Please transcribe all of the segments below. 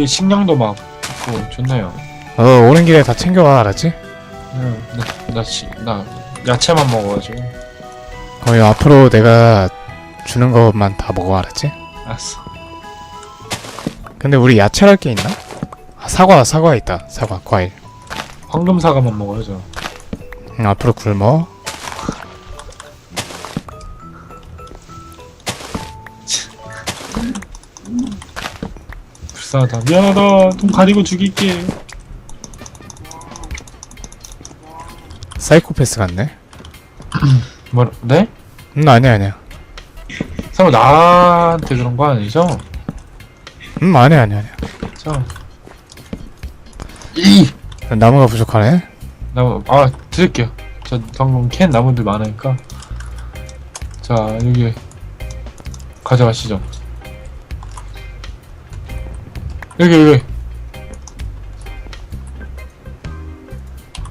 여기 식량도 막 있고 좋네요. 어 오는 길에 다 챙겨와 알았지? 응. 나, 나, 시, 나 야채만 먹어가지고. 거의 앞으로 내가 주는 것만 다 먹어 알았지? 알았어. 근데 우리 야채랄 게 있나? 아, 사과 사과 있다 사과 과일 황금 사과만 먹어야죠. 응, 앞으로 굶어 불쌍하다. 미안하다. 돈 가리고 죽일게. 사이코패스 같네 뭐, 네? 음 아니야 아니야 설마 나한테 그런 거 아니죠? 음 아니야 아니야 아니야 자. 이! 나무가 부족하네 나무, 아, 드릴게요. 저 방금 캔 나무들 많으니까. 자, 여기. 가져가시죠. 여기, 여기.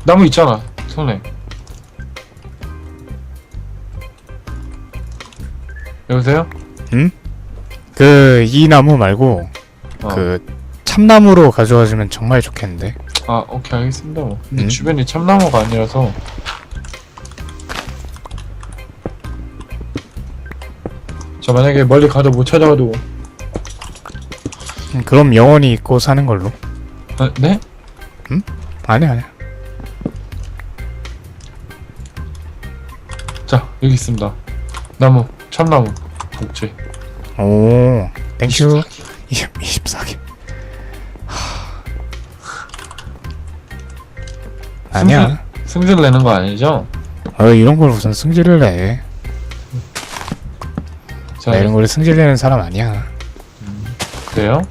나무 있잖아, 손에. 여보세요? 그이 나무 말고 어. 그 참나무로 가져와주면 정말 좋겠는데 아, 오케이, 알겠습니다. 뭐. 근데 음? 주변이 참나무가 아니라서. 자, 만약에 멀리 가도 못 찾아가도. 음, 그럼 영원히 잊고 사는 걸로 아, 네? 아니야 아니야 자, 여기 있습니다. 나무, 참나무, 복지. 오 땡큐 20, 24개 아니야 승질 내는 거 아니죠? 어 이런 걸 무슨 승질을 내 자, 나 이런 걸 승질 내는 사람 아니야 그래요?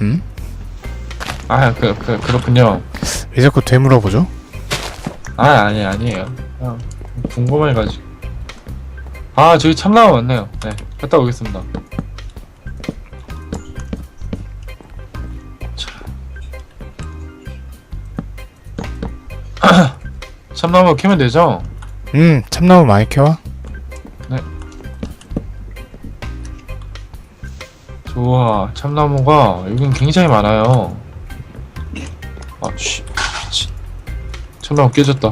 응? 아, 그, 그, 그렇군요. 왜 자꾸 되물어보죠? 아, 아니, 아니에요. 그냥 궁금해가지고. 아, 저기 참나무 맞네요. 네, 갔다 오겠습니다. 자. 참나무 캐면 되죠? 음 참나무 많이 켜와 좋아, 참나무가 여긴 굉장히 많아요. 아, 씨, 미친. 참나무 깨졌다.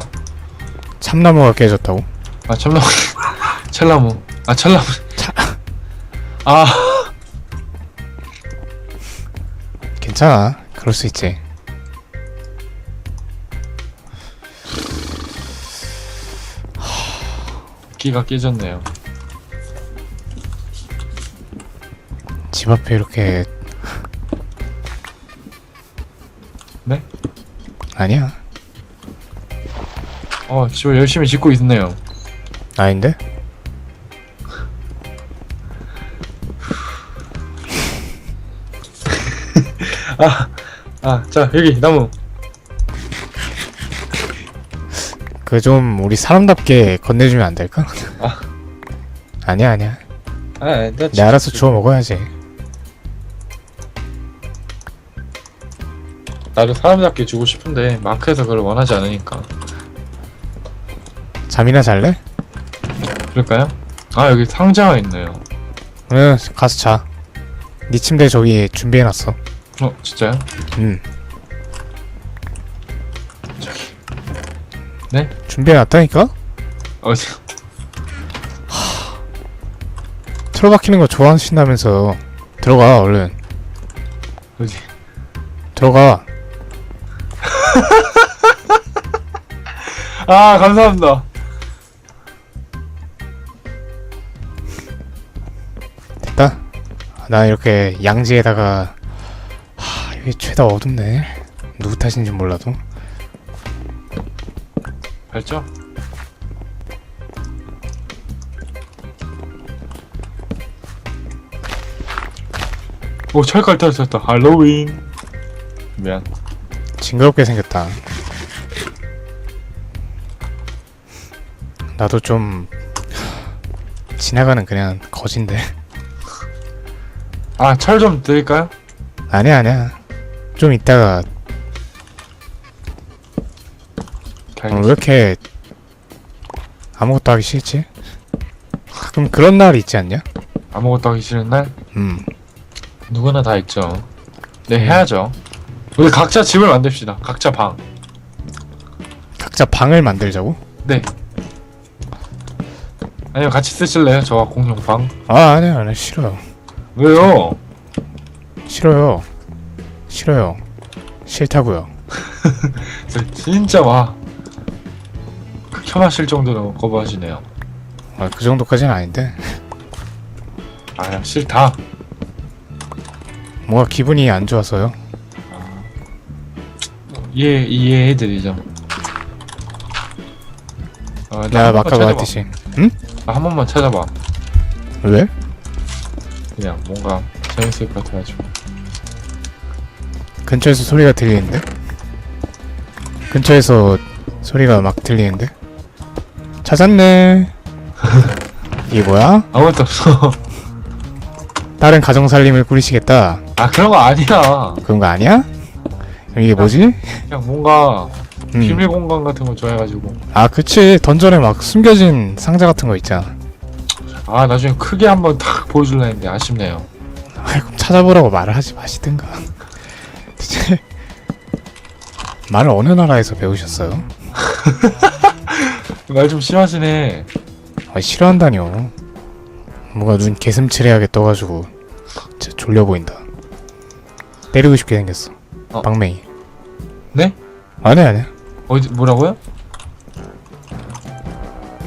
참나무가 깨졌다고? 아, 참나무, 찰나무. 아, 찰나무. 차- 아, 괜찮아 그럴 수 있지 기가 깨졌네요. 집 앞에 이렇게 네? 아니야 어, 집을 열심히 짓고 있네요. 아닌데? 아, 자, 여기 나무. 그 좀 우리 사람답게 건네주면 안 될까? 아. 아니야 아니야 아, 나내 알아서 주워 먹어야지 나도 사람답게 주고 싶은데 마크에서 그걸 원하지 않으니까. 잠이나 잘래? 그럴까요? 아, 여기 상자가 있네요. 응 가서 자 네 침대 저기 준비해놨어 어, 진짜요? 응 저기. 준비해놨다니까? 어디? 틀어박히는 거 좋아하신다면서 들어가 얼른 어디? 들어가 아, 감사합니다. 됐다 아, 나 이렇게 양지에다가 하 이게 죄다 어둡네 누구 탓인지 몰라도 밝죠? 오, 철깔 떨어졌다. 할로윈. 미안. 징그럽게 생겼다 나도 좀 지나가는 그냥 거진데 아, 철 좀 드릴까요? 아니야 아니야 좀 이따가 어, 왜 이렇게 아무것도 하기 싫지? 가끔 그런 날 있지 않냐? 아무것도 하기 싫은 날? 음 누구나 다 있죠. 네 해야죠. 우리 각자 집을 만듭시다. 각자 방. 각자 방을 만들자고? 네. 아니요 같이 쓰실래요? 저와 공용 방. 아 아니요 아니요 싫어요 왜요? 싫어요 싫어요 싫다고요 저 진짜 와. 극혐하실 정도로 거부하시네요. 아, 그 정도까지는 아닌데 아 싫다. 뭔가 기분이 안 좋아서요 이해 이해해드리죠. 아, 나 아까. 말했듯이 응? 나한 번만 찾아봐. 왜? 그냥 뭔가 재밌을 것 같아가지고. 근처에서 소리가 들리는데? 근처에서 소리가 막 들리는데? 찾았네 이게 뭐야? 아무것도 없어. 다른 가정 살림을 꾸리시겠다 아 그런 거 아니야. 그런 거 아니야? 이게 뭐지? 그냥 뭔가 음. 비밀 공간 같은 거 좋아해가지고. 아 그치 던전에 막 숨겨진 상자 같은 거 있잖아 아 나중에 크게 한번 탁 보여줄라 했는데 아쉽네요. 아이 그럼 찾아보라고 말을 하지 마시든가 대체 말을 어느 나라에서 배우셨어요? 말 좀 심하시네. 아 싫어한다뇨 뭔가 눈 개슴츠레하게 떠가지고 진짜 졸려 보인다 때리고 싶게 생겼어 어. 방맹이 네? 아니 아니 어디 뭐라고요?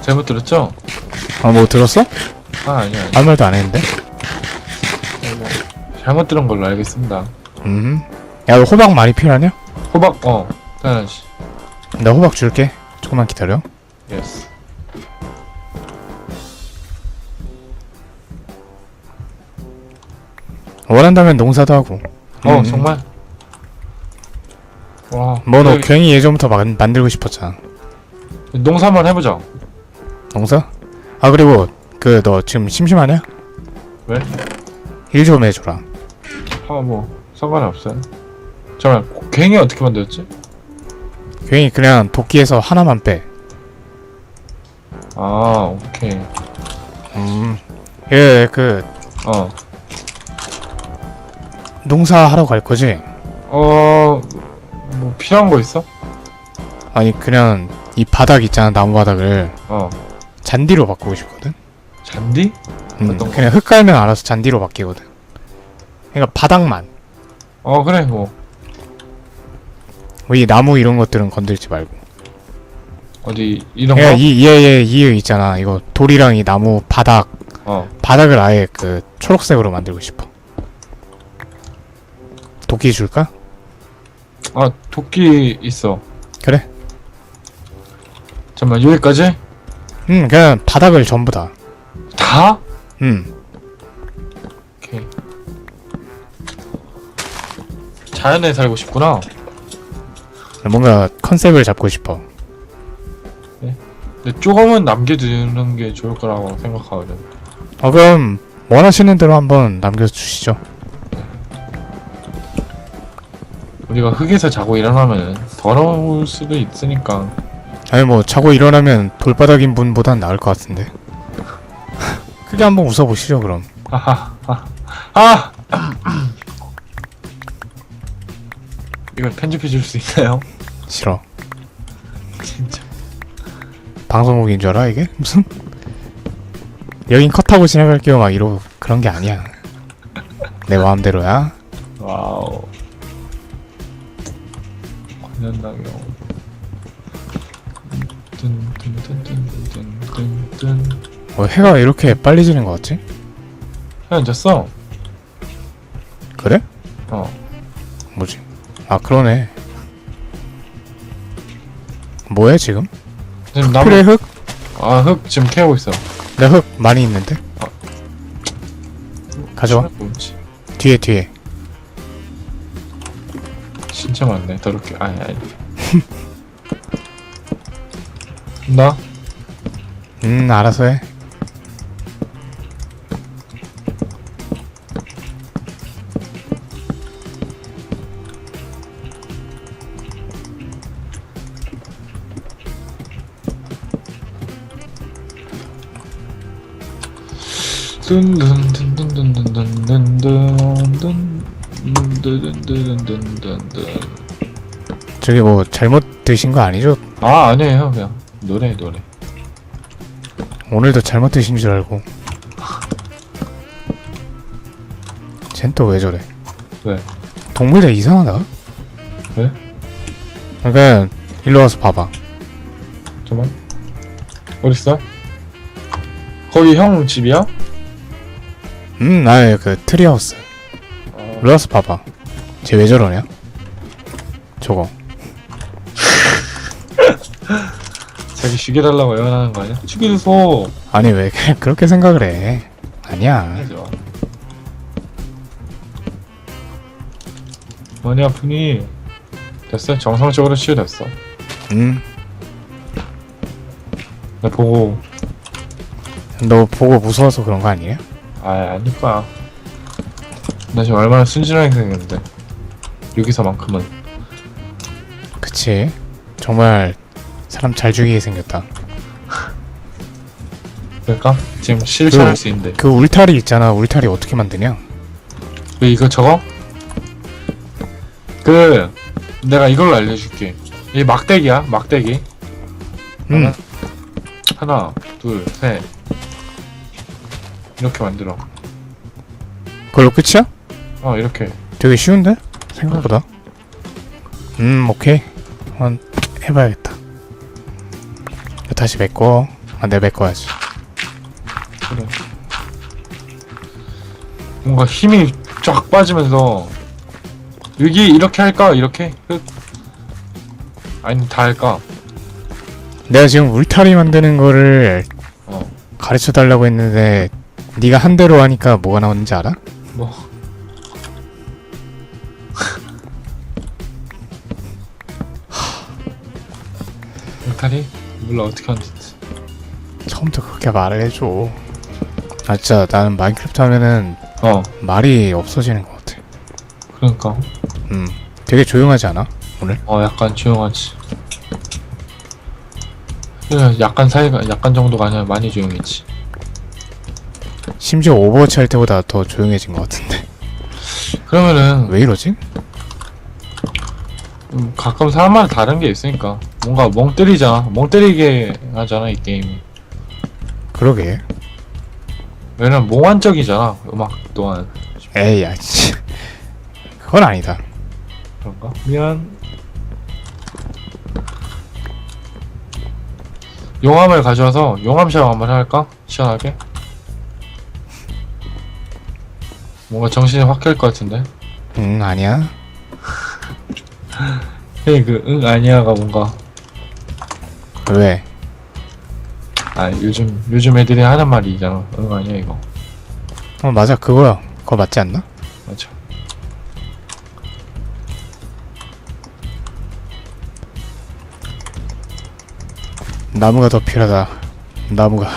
잘못 들었죠? 아뭐 들었어? 아 아니야. 아니. 아무 말도 안 했는데 잘못 들은 걸로 알겠습니다. 음 야 너 호박 많이 필요하냐? 호박 어 당연하지. 나 호박 줄게 조금만 기다려 예스. 원한다면 농사도 하고 어 음. 정말. 와. 뭐너 여기 괜히 예전부터 만, 만들고 싶었잖아 농사 한번 해보자. 농사? 아 그리고 그 너 지금 심심하냐? 왜? 일 좀 해줘라 아 뭐 상관이 없어요. 잠깐 괭이 어떻게 만들었지? 괜히 그냥 도끼에서 하나만 빼 아 오케이. 음. 예, 그 어. 농사하러 갈 거지? 어. 뭐 필요한 거 있어? 아니 그냥 이 바닥 있잖아 나무 바닥을 어. 잔디로 바꾸고 싶거든. 잔디? 음, 어떤 거? 그냥 흙 깔면 알아서 잔디로 바뀌거든. 그러니까 바닥만. 어 그래 뭐 뭐이 나무 이런 것들은 건들지 말고. 어디 이런 거? 그냥 이이예 이 있잖아. 이거 돌이랑 이 나무 바닥 어. 바닥을 아예 그 초록색으로 만들고 싶어. 도끼 줄까? 아 도끼 있어. 그래. 잠만 여기까지? 음, 그냥 바닥을 전부 다. 다? 음. 오케이. 자연에 살고 싶구나. 뭔가 컨셉을 잡고 싶어. 근데 조금은 남겨두는 게 좋을 거라고 생각하거든. 어 그럼 원하시는 대로 한번 남겨주시죠. 우리가 흙에서 자고 일어나면 더러울 수도 있으니까. 아니 뭐 자고 일어나면 돌바닥인 분보단 나을 것 같은데. 크게 한번 웃어보시죠 그럼. 하하. 아. 아! 이걸 편집해 줄 수 있나요? 싫어. 진짜. 방송국인 줄 알아 이게? 무슨? 여긴 컷하고 지나갈게요 막 이러고 그런 게 아니야. 내 마음대로야. 와우. 뜬뜬뜬뜬뜬뜬뜬. 어, 해가 이렇게 빨리 지는 것 같지? 해 졌어. 그래? 어. 뭐지? 아 그러네. 뭐해 지금? 지금 나무. 필요해 흙? 아, 흙 지금 캐고 있어. 내 흙 많이 있는데. 가져와. 뭐지? 뒤에 뒤에. 진짜 많네. 더럽게. 아니 아니. 나? 음 알아서 해. 든든든든든든든든 든든든든든든. 저기 뭐 잘못 드신 거 아니죠? 아 아니에요 그냥 노래 노래. 오늘도 잘못 드신 줄 알고. 쟨 또 왜 저래? 왜? 동물들 이상하다. 왜? 그러니까 일로 와서 봐봐. 잠깐. 어딨어? 거기 형 집이야? 음, 나의 그 트리하우스. 와서 봐봐. 쟤 왜 저러냐? 저거. 자기 죽여달라고 애원하는 거 아니야? 죽여줘. 아니 왜 그렇게 생각을 해? 아니야. 마. 많이 아프니? 됐어? 정상적으로 치유됐어. 음, 나 보고 너 보고 무서워서 그런 거 아니야? 아 아닐 거야. 나 지금 얼마나 순진하게 생겼는데 여기서만큼은 그치? 정말 사람 잘 죽이게 생겼다. 그러니까 지금 실천할 수 있는데 그 울타리 있잖아. 울타리 어떻게 만드냐? 그 이거 저거 그 내가 이걸로 알려줄게. 이 막대기야 막대기 음, 하나 둘셋 이렇게 만들어. 그걸로 끝이야? 어 이렇게 되게 쉬운데? 생각보다. 음, 오케이. 한번 해봐야겠다. 이거 다시 메꿔. 아, 내 메꿔야지. 그래. 뭔가 힘이 쫙 빠지면서 여기 이렇게 할까 이렇게 끝. 아니 다 할까? 내가 지금 울타리 만드는 거를 어 가르쳐 달라고 했는데 네가 한 대로 하니까 뭐가 나오는지 알아? 뭐. 울타리 몰라 어떻게 하는지. 처음부터 그렇게 말을 해줘. 아 진짜 나는 마인크래프트 하면은 어 말이 없어지는 것 같아. 그러니까 음, 되게 조용하지 않아? 어 약간 조용하지. 약간 사이가 약간 정도가 아니라 많이 조용했지. 심지어 오버워치 할 때보다 더 조용해진 것 같은데. 그러면은 왜 이러지? 음, 가끔 사람마다 다른 게 있으니까 뭔가 멍 때리잖아 멍 때리게 하잖아 이 게임이 그러게. 왜냐면 몽환적이잖아 음악 또한 에이, 야, 씨. 그건 아니다. 그런가? 미안 용암을 가져와서 용암 샤워 한번 할까? 시원하게 뭔가 정신이 확켤것 같은데 응, 아니야. 헤이 그응 아니야가 뭔가 왜? 아 요즘 요즘 애들이 하는 말이잖아 응 아니야 이거 어, 맞아, 그거야. 그거 맞지 않나? 맞아 나무가 더 필요하다. 나무가.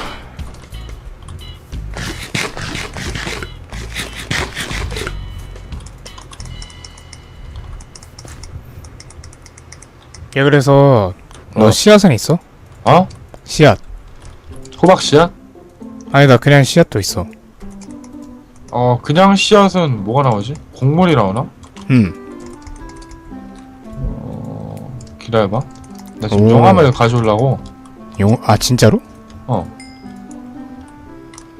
얘 그래서 너 어. 씨앗은 있어? 어? 씨앗. 호박 씨앗? 아니다, 그냥 씨앗도 있어. 어 그냥 씨앗은 뭐가 나오지? 곡물이 나오나? 음. 어 기다려봐 나 지금 오. 용암을 가져오려고 용, 아, 진짜로? 어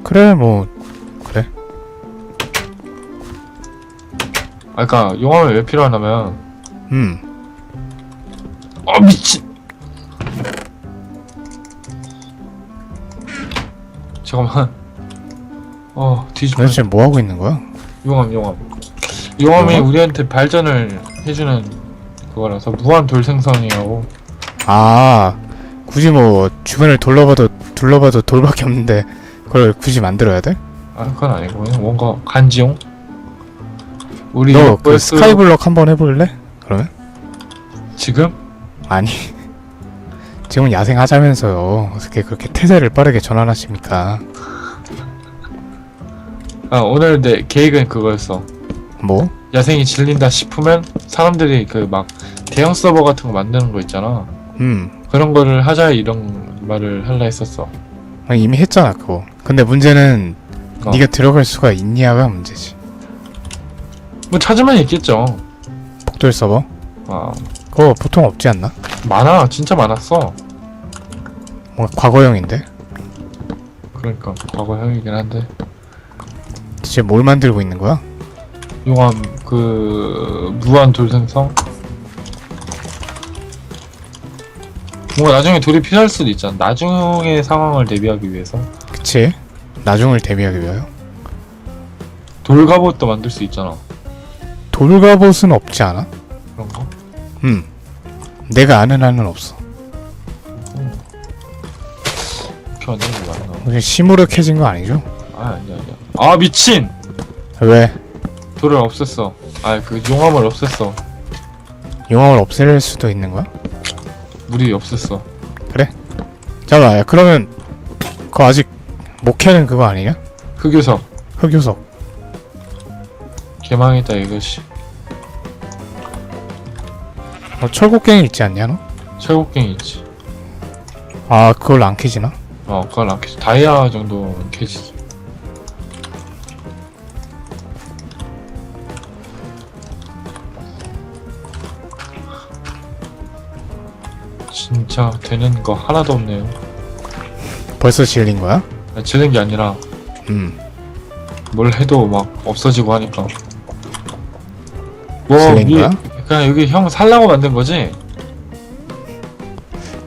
그래, 뭐, 그래. 아 그니까 용암이 왜 필요하냐면 음. 어 미친 잠깐만 어 뒤집어 도대체 뭐 하고 있는 거야? 용암 용암 용암이 용암? 우리한테 발전을 해주는 그거라서 무한 돌 생성이라고 아, 굳이 뭐, 주변을 둘러봐도, 둘러봐도 돌밖에 없는데, 그걸 굳이 만들어야 돼? 아 그건 아니고 그냥 뭔가 간지용 우리 너 그 벌써 스카이블럭 한번 해볼래? 그러면? 지금 아니 지금은 야생하자면서요 어떻게 그렇게 태세를 빠르게 전환하십니까 아 오늘 내 계획은 그거였어 뭐? 야생이 질린다 싶으면 사람들이 그 막 대형 서버 같은 거 만드는 거 있잖아. 음 그런 거를 하자 이런 말을 할라 했었어. 아니, 이미 했잖아 그거 근데 문제는 어. 네가 들어갈 수가 있냐가 문제지 뭐 찾으면 있겠죠. 복돌 서버? 아 그거 보통 없지 않나? 많아 진짜 많았어. 뭔가 과거형인데? 그러니까 과거형이긴 한데 대체 뭘 만들고 있는 거야? 용암 그 무한 돌생성 뭔가 나중에 돌이 필요할 수도 있잖아. 나중의 상황을 대비하기 위해서 그치? 나중을 대비하기 위하여? 돌 갑옷도 만들 수 있잖아. 돌갑옷은 없지 않아? 그런 거? 음. 내가 아는 한은 없어. 이렇게 만드는 게 맞나? 혹시 시무룩해진 거 아니죠? 아 아니야 아니야. 아 미친! 왜? 돌을 없앴어. 아그 용암을 없앴어. 용암을 없앨 수도 있는 거야? 물이 없앴어. 잠깐만, 야, 그러면 그거 아직 목회는 그거 아니냐? 흑요석 흑요석. 개망했다 이것이. 어, 철곡갱이 있지 않냐, 너? 철곡갱이 있지. 아, 그걸 안 캐지나? 어 그건 안 캐지. 다이아 정도 캐지지. 진짜 되는 거 하나도 없네요. 벌써 질린 거야? 아, 지는 게 아니라 음. 뭘 해도 막 없어지고 하니까. 뭐 질린 위- 거야? 그냥 여기 형 살라고 만든 거지?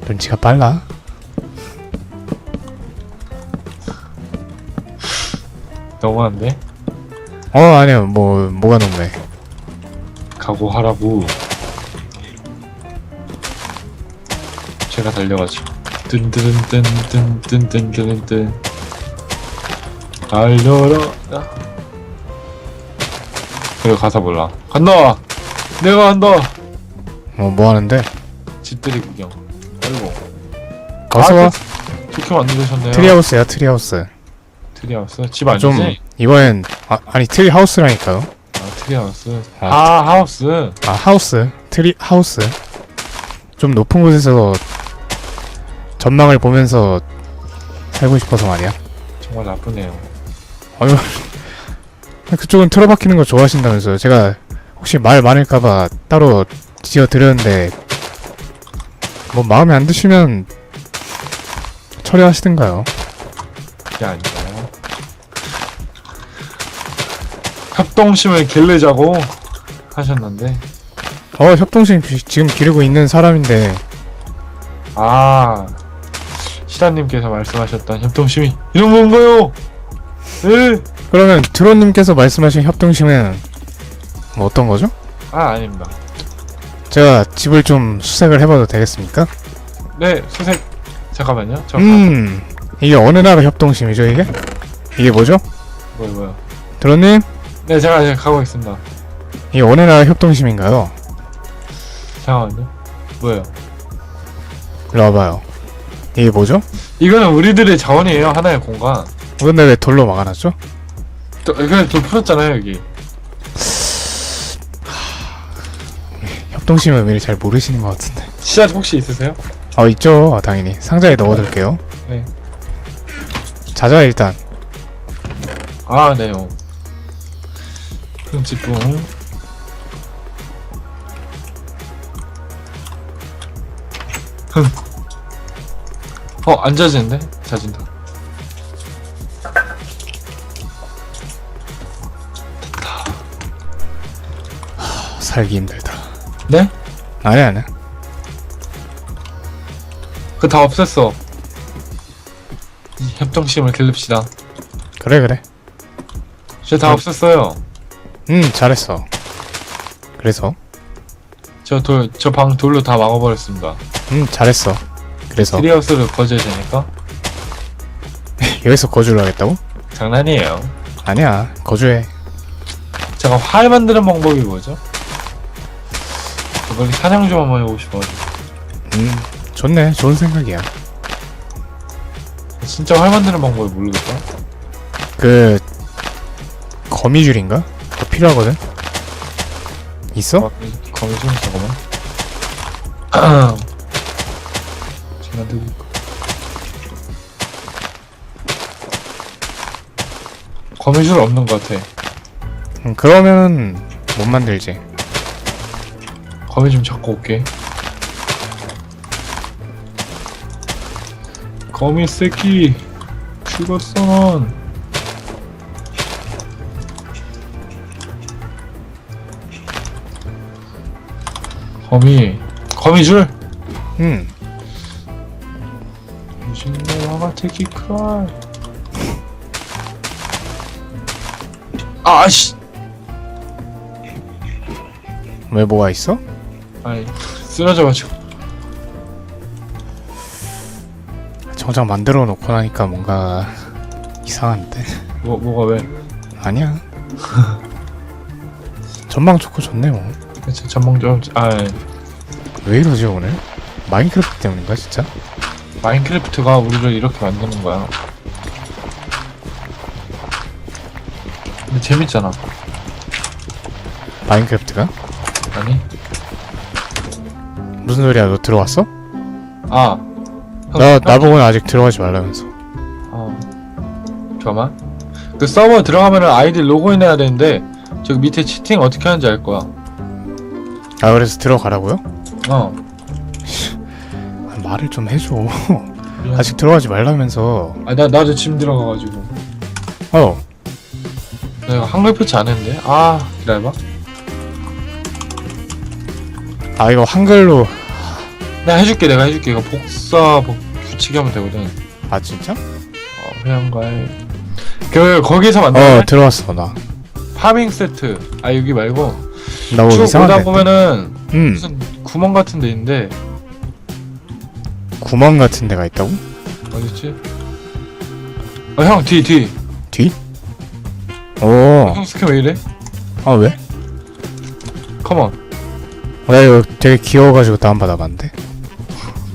눈치가 빨라. 너무한데? 어, 아니야, 뭐, 뭐가 너무해. 각오하라고. 제가 달려가지. 뜬뜨른뜬뜬뜬뜬뜬뜬뜬 달려라. 아. 그리고 가사 몰라. 간다. 내가 간다. 어, 뭐 하는데? 집들이 구경. 아이고. 어서 아, 와. 좋게 만드셨네요. 트리하우스야, 트리하우스. 트리하우스. 집 아니지? 좀, 이번엔, 아, 아니, 트리 하우스라니까요. 아, 트리하우스. 아. 아, 하우스. 아, 하우스. 트리 하우스. 좀 높은 곳에서 전망을 보면서 살고 싶어서 말이야. 정말 나쁘네요. 그쪽은 틀어박히는 거 좋아하신다면서요. 제가 혹시 말 많을까봐 따로 지어 드렸는데 뭐 마음에 안 드시면 처리하시든가요. 그게 아니잖아요. 협동심을 길르자고 하셨는데 어 협동심 기- 지금 기르고 있는 사람인데 아 시라님께서 말씀하셨던 협동심이 이런 건가요? 네. 그러면 드론님께서 말씀하신 협동심은 뭐 어떤 거죠? 아 아닙니다. 제가 집을 좀 수색을 해봐도 되겠습니까? 네 수색 잠깐만요. 저음 이게 어느 나라 협동심이죠 이게? 이게 뭐죠? 뭐요 뭐요? 드론님 네 제가 이제 가고 있습니다. 이게 어느 나라 협동심인가요? 잠깐만요. 뭐요? 일로 와봐요. 이게 뭐죠? 이거는 우리들의 자원이에요. 하나의 공간. 근데 왜 돌로 막아놨죠? 또 그냥 좀 풀었잖아요 여기. 협동심 의미를 잘 모르시는 것 같은데. 씨앗 혹시 있으세요? 어 있죠 당연히 상자에 넣어둘게요. 네. 자자 일단. 아 네요. 흠집붕. 흠. 어, 안 젖는데? 젖은다. 살기 힘들다. 네? 아니 아니. 그 다 없앴어. 이 협동심을 길릅시다. 그래 그래. 저다 어. 없앴어요. 음 잘했어. 그래서 저 돌, 저 방 돌로 다 막아버렸습니다. 음 잘했어. 그래서 트리하우스를 거져야 되니까? 여기서 거주를 하겠다고? 장난이에요. 아니야 거주해. 제가 활 만드는 방법이 뭐죠? 저 빨리 사냥 좀 한번 해보고 싶어가지고. 음 좋네 좋은 생각이야. 진짜 활 만드는 방법을 모르겠다. 그 거미줄인가? 그거 필요하거든. 있어? 아, 거미 좀 잠깐만. 제가 들고. 거미줄 없는 것 같아. 음, 그러면 못 만들지. 거미 좀 잡고 올게. 거미 새끼 죽었어 넌. 거미 거미줄. 응. 무신의 화가 테키 크라이. 아씨. 왜 뭐가 있어? 아이 쓰러져가지고. 정작 만들어 놓고 나니까 뭔가 이상한데. 뭐 뭐가 왜? 아니야. 전망 좋고 좋네요. 그치 전망 좀. 아왜 이러지 오늘? 마인크래프트 때문인가 진짜? 마인크래프트가 우리를 이렇게 만드는 거야. 근데 재밌잖아. 마인크래프트가? 아니? 무슨 소리야? 너 들어왔어? 아. 형, 나 형, 나보고는 아직 들어가지 말라면서. 어. 잠깐만. 그 서버 들어가면은 아이디 로그인 해야 되는데 저기 밑에 채팅 어떻게 하는지 알 거야. 아 그래서 들어가라고요? 어. 아, 말을 좀 해줘. 미안. 아직 들어가지 말라면서. 아, 나 나도 지금 들어가가지고. 어. 내가 한글 표치 안 했는데. 아, 기다려봐. 아 이거 한글로. 내가 해줄게. 내가 해줄게. 이거 복사 복 붙이기 하면 되거든. 아 진짜? 어, 회원가에. 그 거기서 만나. 어 들어왔어 나. 파밍 세트. 아 여기 말고 나뭐쭉 이상한데. 보다 보면은 음. 무슨 구멍 같은 데 있는데 구멍 같은 데가 있다고? 어딨지? 어형뒤 뒤. 뒤? 오. 형 스킨 왜 이래? 아 왜? 컴온. 나 이거 되게 귀여워가지고 다운 받아봤는데.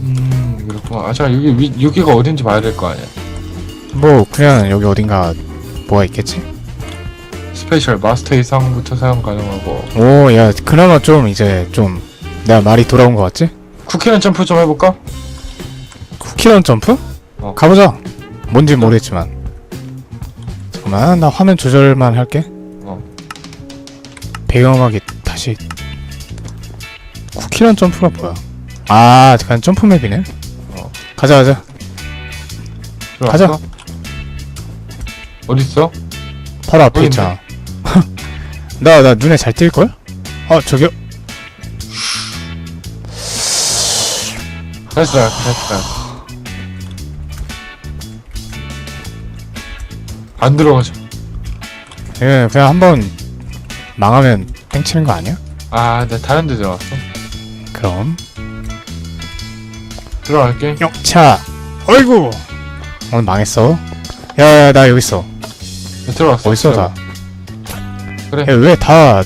음 그렇구나. 아 잠깐 여기 위, 여기가 어딘지 봐야 될 거 아니야. 뭐 그냥 여기 어딘가 뭐가 있겠지? 스페셜 마스터 이상부터 사용 가능하고 오, 야, 그나마 좀 이제 좀 내가 말이 돌아온 것 같지? 쿠키는 점프 좀 해볼까? 쿠키런 점프? 어. 가보자. 뭔지 모르겠지만. 잠깐만, 나 화면 조절만 할게. 어. 배경음악이 다시. 쿠키런 점프가 뭐야? 아, 잠깐 점프 맵이네. 어. 가자, 가자. 가자. 어딨어? 바로 앞에. 있잖아. 나, 나 눈에 잘 띌걸? 어, 저기요. 다시 들어가 안 들어가죠 예, 그냥 한번 망하면 땡치는 거 아니야? 아 나 다른 데 들어갔어 그럼. 들어갈게 영차. 어이구. 오늘 망했어. 야, 야, 나 여기 있어. 들어왔어 어딨어, 다? 그래. 야, 왜 다.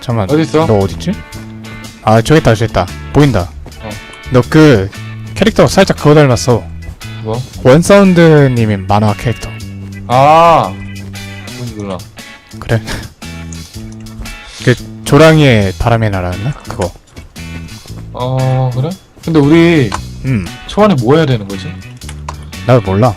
잠깐만. 어딨어? 너 어딨지? 아, 저기 있다, 저기 있다. 보인다. 어. 너 그 캐릭터 살짝 그거 닮았어. 뭐? 원사운드님의 만화 캐릭터. 아 뭔지 몰라 그래. 그 조랑이의 바람의 나라였나? 그거. 어 그래? 근데 우리 음, 초반에 뭐 해야 되는 거지? 나 몰라.